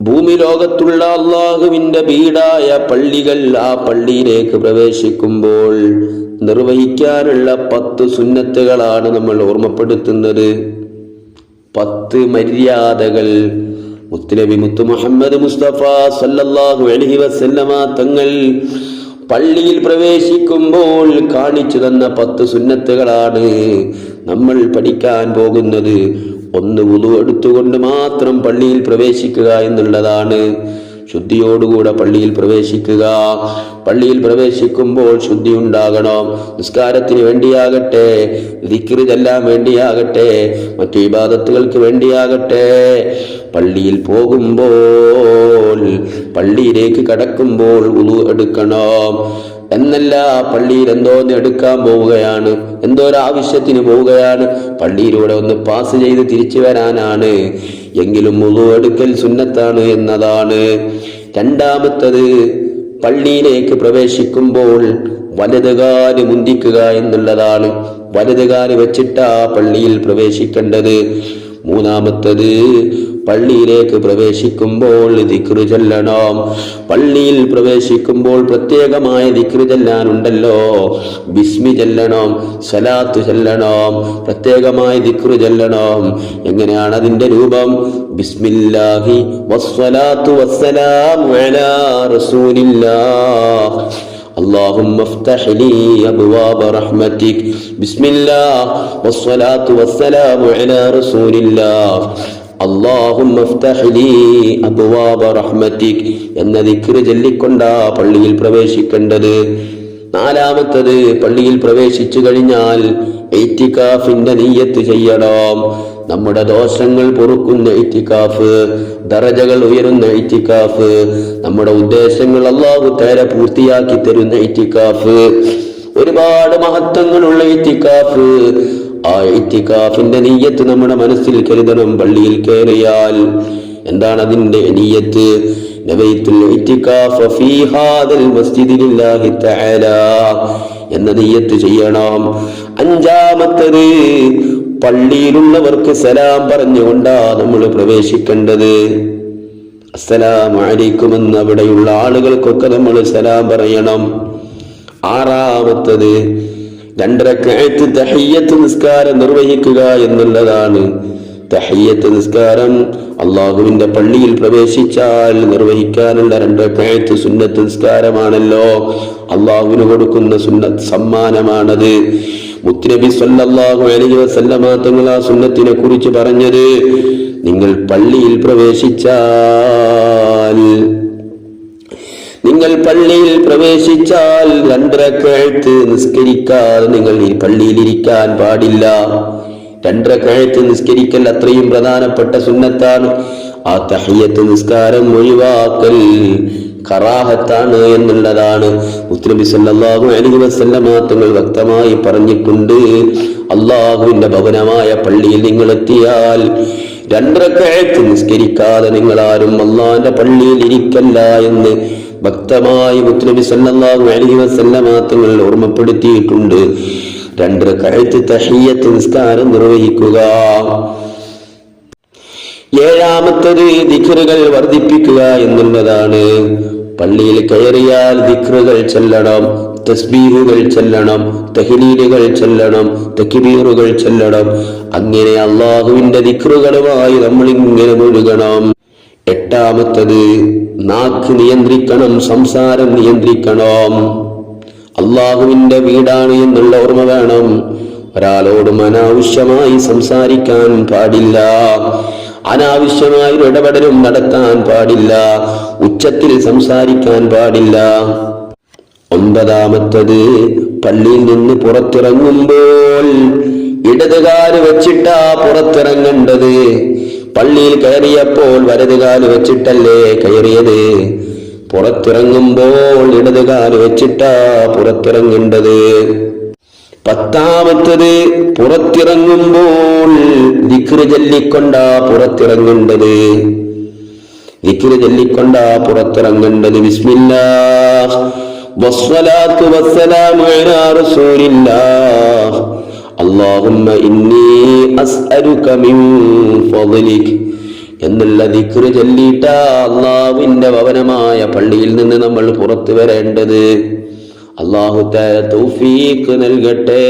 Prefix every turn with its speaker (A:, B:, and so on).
A: ഭൂമി ലോകത്തുള്ള അള്ളാഹുവിന്റെ വീടായ പള്ളികൾ ആ പള്ളിയിലേക്ക് പ്രവേശിക്കുമ്പോൾ നിർവഹിക്കാനുള്ള പത്ത് സുന്നത്തുകളാണ് നമ്മൾ ഓർമ്മപ്പെടുത്തുന്നത്. പത്ത് മര്യാദകൾ. മുത്തലബി മുത്തു മുഹമ്മദ് മുസ്തഫ സല്ലല്ലാഹു അലഹി വസല്ലമ തങ്ങൾ പള്ളിയിൽ പ്രവേശിക്കുമ്പോൾ കാണിച്ചു തന്ന പത്ത് സുന്നത്തുകളാണ് നമ്മൾ പഠിക്കാൻ പോകുന്നത്. ഒന്ന് ഉതു എടുത്തുകൊണ്ട് മാത്രം പള്ളിയിൽ പ്രവേശിക്കുക എന്നുള്ളതാണ്. ശുദ്ധിയോടുകൂടെ പള്ളിയിൽ പ്രവേശിക്കുക. പള്ളിയിൽ പ്രവേശിക്കുമ്പോൾ ശുദ്ധി ഉണ്ടാകണം. നിസ്കാരത്തിന് വേണ്ടിയാകട്ടെ ദിക്റ് ചെല്ലാൻ വേണ്ടിയാകട്ടെ മറ്റു വിവാദത്തുകൾക്ക് വേണ്ടിയാകട്ടെ. പള്ളിയിൽ പോകുമ്പോൾ പള്ളിയിലേക്ക് കടക്കുമ്പോൾ ഉളു എടുക്കണം എന്നല്ല പള്ളിയിൽ എന്തോന്ന് എടുക്കാൻ പോവുകയാണ് എന്തോ ഒരു ആവശ്യത്തിന് പോവുകയാണ്. പള്ളിയിലൂടെ ഒന്ന് പാസ് ചെയ്ത് തിരിച്ചു വരാനാണ്. എങ്കിലും മുഴു എടുക്കൽ സുന്നത്താണ് എന്നതാണ്. രണ്ടാമത്തത് പള്ളിയിലേക്ക് പ്രവേശിക്കുമ്പോൾ വലതുകാൽ മുന്തിക്കുക എന്നുള്ളതാണ്. വലതുകാൽ വെച്ചിട്ടാ പള്ളിയിൽ പ്രവേശിക്കേണ്ടത്. മൂന്നാമത്തത് പള്ളിയിലേക്ക് പ്രവേശിക്കുമ്പോൾ ദിക്റ് ചൊല്ലണം പള്ളിയിൽ പ്രവേശിക്കുമ്പോൾ പ്രത്യേകമായ ദിക്റ് ചെല്ലാനുണ്ടല്ലോ ബിസ്മി ചെല്ലണം സലാത്ത് ചെല്ലണം പ്രത്യേകമായ ദിക്റ് ചെല്ലണം എങ്ങനെയാണ് അതിന്റെ രൂപം ബിസ്മില്ലാഹി വസ്സലാത്തു വസ്സലാമു അലാ റസൂലില്ലാഹ് اللهم افتح لي أبواب رحمتك بسم الله والصلاة والسلام على رسول الله റഹ്മത്തിക് എന്ന ദിക്റ് ചൊല്ലിക്കൊണ്ടാ പള്ളിയിൽ പ്രവേശിക്കേണ്ടത്. നാലാമത്തത് പള്ളിയിൽ പ്രവേശിച്ചു കഴിഞ്ഞാൽ എയ്ത്തിക്കാഫിന്റെ നീയത്ത് ചെയ്യണം. നമ്മുടെ ദോഷങ്ങൾ പൊറുക്കുന്ന ഇത്തിക്കാഫ് ദറജകൾ ഉയരുന്ന ഇത്തിക്കാഫ് നമ്മുടെ ഉദ്ദേശങ്ങൾ അള്ളാഹു തേരെ പൂർത്തിയാക്കി തരുന്ന ഇത്തിക്കാഫ് ഒരുപാട് മഹത്വങ്ങളുള്ള ഇത്തിക്കാഫ് ആ ഇത്തിക്കാഫിന്റെ നീയത്ത് നമ്മുടെ മനസ്സിൽ കരുതണം പള്ളിയിൽ കയറിയാൽ. എന്താണ് അതിന്റെ നീയത്ത് എന്ന നീയത്ത് ചെയ്യണം. അഞ്ചാമത്തത് പള്ളിയിലുള്ളവർക്ക് സലാം പറഞ്ഞുകൊണ്ടാ നമ്മൾ പ്രവേശിക്കേണ്ടത്. അസ്സലാം അലൈക്കുമെന്ന് അവിടെയുള്ള ആളുകൾക്കൊക്കെ നമ്മൾ സലാം പറയണം. ആറാമത്തത് രണ്ടരക്കായത്ത് തഹയ്യത്ത് നിസ്കാരം നിർവഹിക്കുക എന്നുള്ളതാണ്. തഹയ്യത്ത് നിസ്കാരം അള്ളാഹുവിന്റെ പള്ളിയിൽ പ്രവേശിച്ചാൽ നിർവഹിക്കാനുള്ള രണ്ടരക്കായത്ത് സുന്നത്ത് നിസ്കാരമാണല്ലോ. അള്ളാഹുവിന് കൊടുക്കുന്ന സുന്നത്ത് സമ്മാനമാണത്. മുത്തുനബി സല്ലാഹു അലൈഹി വസല്ലമ തങ്ങൾ ആ സുന്നത്തിനെ കുറിച്ച് പറഞ്ഞത് നിങ്ങൾ പള്ളിയിൽ പ്രവേശിച്ചാൽ നിങ്ങൾ പള്ളിയിൽ പ്രവേശിച്ചാൽ രണ്ടരക്കഴുത്ത് നിസ്കരിക്കാതെ നിങ്ങൾ ഈ പള്ളിയിൽ ഇരിക്കാൻ പാടില്ല. രണ്ടരക്കഴുത്ത് നിസ്കരിക്കൽ അത്രയും പ്രധാനപ്പെട്ട സുന്നത്താണ്. ആ തഹയ്യത്ത് നിസ്കാരം ഒഴിവാക്കൽ കറാഹത്താണ് എന്നുള്ളതാണ്. മുസ്ലിം സല്ലാഹു അലി വസല്ലമ തങ്ങൾ വ്യക്തമായി പറഞ്ഞിട്ടുണ്ട്. അള്ളാഹുവിന്റെ ഭവനമായ പള്ളിയിൽ നിങ്ങൾ എത്തിയാൽ രണ്ടരക്കഴുത്ത് നിസ്കരിക്കാതെ നിങ്ങൾ ആരും അള്ളാഹിന്റെ പള്ളിയിൽ ഇരിക്കല്ല എന്ന് വ്യക്തമായി മുത്തുനബി സല്ലാഹു അലൈഹി വസല്ലമ തങ്ങൾ ഓർമ്മപ്പെടുത്തിയിട്ടുണ്ട്. രണ്ട് കഴുത്ത് തഹീയത്ത് നിസ്കാരം നിർവഹിക്കുക. ഏഴാമത്തത് ദിഖറുകൾ വർദ്ധിപ്പിക്കുക എന്നുള്ളതാണ്. പള്ളിയിൽ കയറിയാൽ ദിഖറുകൾ ചെല്ലണം തസ്ബീഹുകൾ ചെല്ലണം തഹ്ലീലുകൾ ചെല്ലണം തക്ബീറുകൾ ചെല്ലണം. അങ്ങനെ അള്ളാഹുവിന്റെ ദിഖറുകളുമായി നമ്മൾ ഇങ്ങനെ മുഴുകണം. എട്ടാമത്തത് നാക്ക് നിയന്ത്രിക്കണം സംസാരം നിയന്ത്രിക്കണം. അള്ളാഹുവിന്റെ വീടാണ് എന്നുള്ള ഓർമ്മ വേണം. ഒരാളോടും അനാവശ്യമായി സംസാരിക്കാൻ പാടില്ല. അനാവശ്യമായ ഒരു ഇടപെടലും നടത്താൻ പാടില്ല. ഉച്ചത്തിൽ സംസാരിക്കാൻ പാടില്ല. ഒമ്പതാമത്തത് പള്ളിയിൽ നിന്ന് പുറത്തിറങ്ങുമ്പോൾ ഇടതുകാൽ വെച്ചിട്ടാ പുറത്തിറങ്ങേണ്ടത്. പള്ളിയിൽ കയറിയപ്പോൾ വലതുകാൽ വെച്ചിട്ടല്ലേ കയറിയത്? പുറത്തിറങ്ങുമ്പോൾ ഇടതുകാൽ വെച്ചിട്ടാ പുറത്തിറങ്ങേണ്ടത്. പത്താമത്തത് പുറത്തിറങ്ങുമ്പോൾ വിക്രി ചൊല്ലിക്കൊണ്ടാ പുറത്തിറങ്ങേണ്ടത്. വിക്രി ചൊല്ലിക്കൊണ്ടാ പുറത്തിറങ്ങേണ്ടത്. വിസ്മില്ല വസ്സലാത്തു വസ്സലാമു അലാ റസൂലില്ലാഹ്. اللهم إني أسألك من فضلك എന്നുള്ള ദിക്റ് ചൊല്ലിയിട്ട അള്ളാഹുവിന്റെ ഭവനമായ പള്ളിയിൽ നിന്ന് നമ്മൾ പുറത്തു വരേണ്ടത് അള്ളാഹു തൗഫീഖ് നൽകട്ടെ